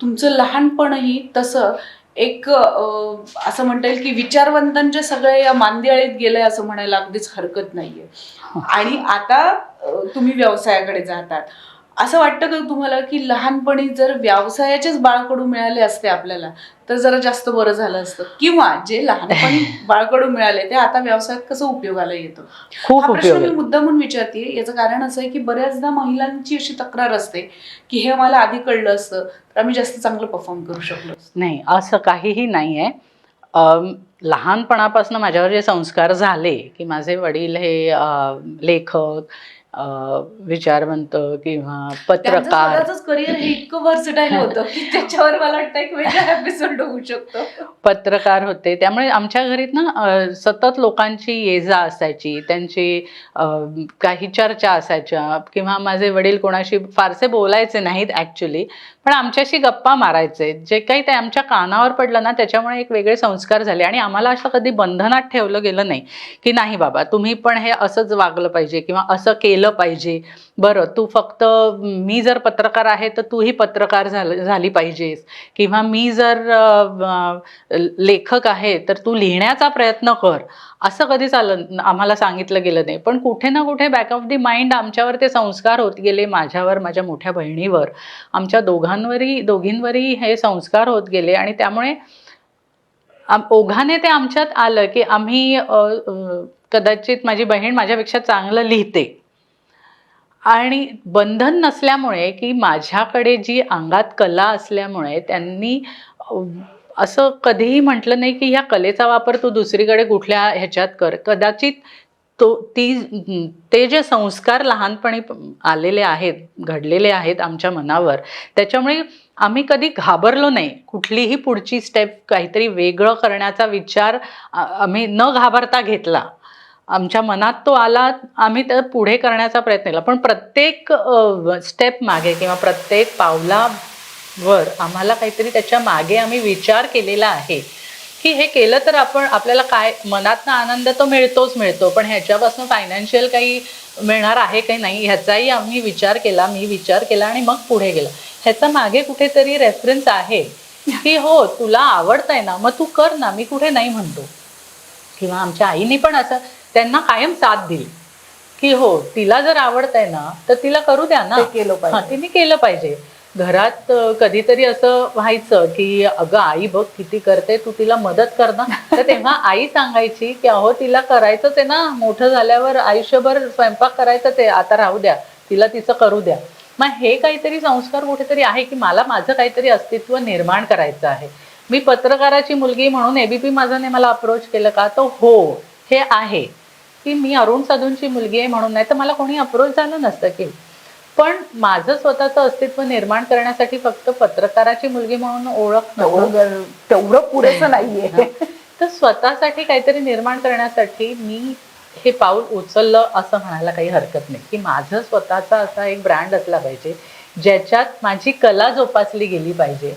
तुमचं लहानपणही तसं एक असं म्हणता येईल की विचारवंतांच्या सगळ्या या मांदियाळीत गेलंय असं म्हणायला अगदीच हरकत नाहीये. आणि आता तुम्ही व्यवसायाकडे जातात. असं वाटतं का तुम्हाला की लहानपणी जर व्यवसायाचेच बाळकडू मिळाले असते आपल्याला तर जरा जास्त बरं झालं असतं किंवा जे लहानपणी बाळकडू मिळाले ते आता व्यवसायात कसं उपयोगाला येतं खूप हा प्रश्न मी आहे. मुद्दामून विचारते याचं कारण असं आहे की बऱ्याचदा महिलांची अशी तक्रार असते की हे मला आधी कळलं असतं तर आम्ही जास्त चांगलं परफॉर्म करू शकलो. नाही असं काहीही नाही आहे लहानपणापासून माझ्यावर जे संस्कार झाले की माझे वडील हे लेखक विचारवंत किंवा पत्रकार. करिअर हे इतकं व्हर्सटाईल होतं की त्याच्यावर मला वाटतं एक वेगळा एपिसोड होऊ शकतो. पत्रकार होते. त्यामुळे आमच्या घरीत ना सतत लोकांची ये जा असायची. त्यांची काही चर्चा असायच्या किंवा माझे वडील कोणाशी फारसे बोलायचे नाहीत ॲक्च्युली पण आमच्याशी गप्पा मारायचे. जे काही ते आमच्या कानावर पडलं ना त्याच्यामुळे एक वेगळे संस्कार झाले. आणि आम्हाला असं कधी बंधनात ठेवलं गेलं नाही की नाही बाबा तुम्ही पण हे असंच वागलं पाहिजे किंवा असं केलं पाहिजे. बरं तू फक्त मी जर पत्रकार आहे तर तूही पत्रकार झालं झाली पाहिजेस. किंवा मी जर लेखक आहे तर तू लिहिण्याचा प्रयत्न कर. असं कधी आलं आम्हाला सांगितलं गेलं नाही. पण कुठे ना कुठे बॅक ऑफ दी माइंड आमच्यावर ते संस्कार होत गेले माझ्यावर माझ्या मोठ्या बहिणीवर. आमच्या दोघांवरही दोघींवरही हे संस्कार होत गेले आणि त्यामुळे आम- ओघाने ते आमच्यात आलं की आम्ही कदाचित माझी बहीण माझ्यापेक्षा चांगलं लिहिते. आणि बंधन नसल्यामुळे की माझ्याकडे जी अंगात कला असल्यामुळे त्यांनी असं कधीही म्हटलं नाही की ह्या कलेचा वापर तू दुसरीकडे कुठल्या ह्याच्यात कर. कदाचित तो ती ते जे संस्कार लहानपणी आलेले आहेत घडलेले आहेत आमच्या मनावर त्याच्यामुळे आम्ही कधी घाबरलो नाही. कुठलीही पुढची स्टेप काहीतरी वेगळं करण्याचा विचार आम्ही न घाबरता घेतला. आमच्या मनात तो आला आम्ही तर पुढे करण्याचा प्रयत्न केला. पण प्रत्येक स्टेप मागे किंवा प्रत्येक पावलावर आम्हाला काहीतरी त्याच्यामागे आम्ही विचार केलेला आहे की हे केलं तर आपण आपल्याला काय मनातनं आनंद तो मिळतोच मिळतो पण ह्याच्यापासून फायनान्शियल काही मिळणार आहे काही नाही ह्याचाही आम्ही विचार केला मी विचार केला आणि मग पुढे गेला. ह्याचा मागे कुठेतरी रेफरन्स आहे की हो तुला आवडतंय ना मग तू कर ना मी कुठे नाही म्हणतो. किंवा आमच्या आईने पण असं त्यांना कायम साथ दिली. की हो तिला जर आवडतंय ना तर तिला करू द्या ना. केलं पाहिजे. तिने केलं पाहिजे. घरात कधीतरी असं व्हायचं की अगं आई बघ किती करते तू तिला मदत कर ना. तर तेव्हा आई सांगायची की अहो तिला करायचंच आहे ना. मोठं झाल्यावर आयुष्यभर स्वयंपाक करायचं ते आता राहू द्या. तिला तिचं करू द्या. मग हे काहीतरी संस्कार कुठेतरी आहे की मला माझं काहीतरी अस्तित्व निर्माण करायचं आहे. मी पत्रकाराची मुलगी म्हणून एबीपी माझाने मला अप्रोच केलं का? तर हो हे आहे. की मी अरुण साधूंची मुलगी आहे म्हणून नाही तर मला कोणी अप्रोच झालं नसतं की. पण माझं स्वतःचं अस्तित्व निर्माण करण्यासाठी फक्त पत्रकाराची मुलगी म्हणून ओळख तेवढं पुरेसं नाहीये. तर स्वतःसाठी काहीतरी निर्माण करण्यासाठी मी हे पाऊल उचललं असं म्हणायला काही हरकत नाही. की माझं स्वतःचा असा एक ब्रँड असला पाहिजे ज्याच्यात माझी कला जोपासली गेली पाहिजे.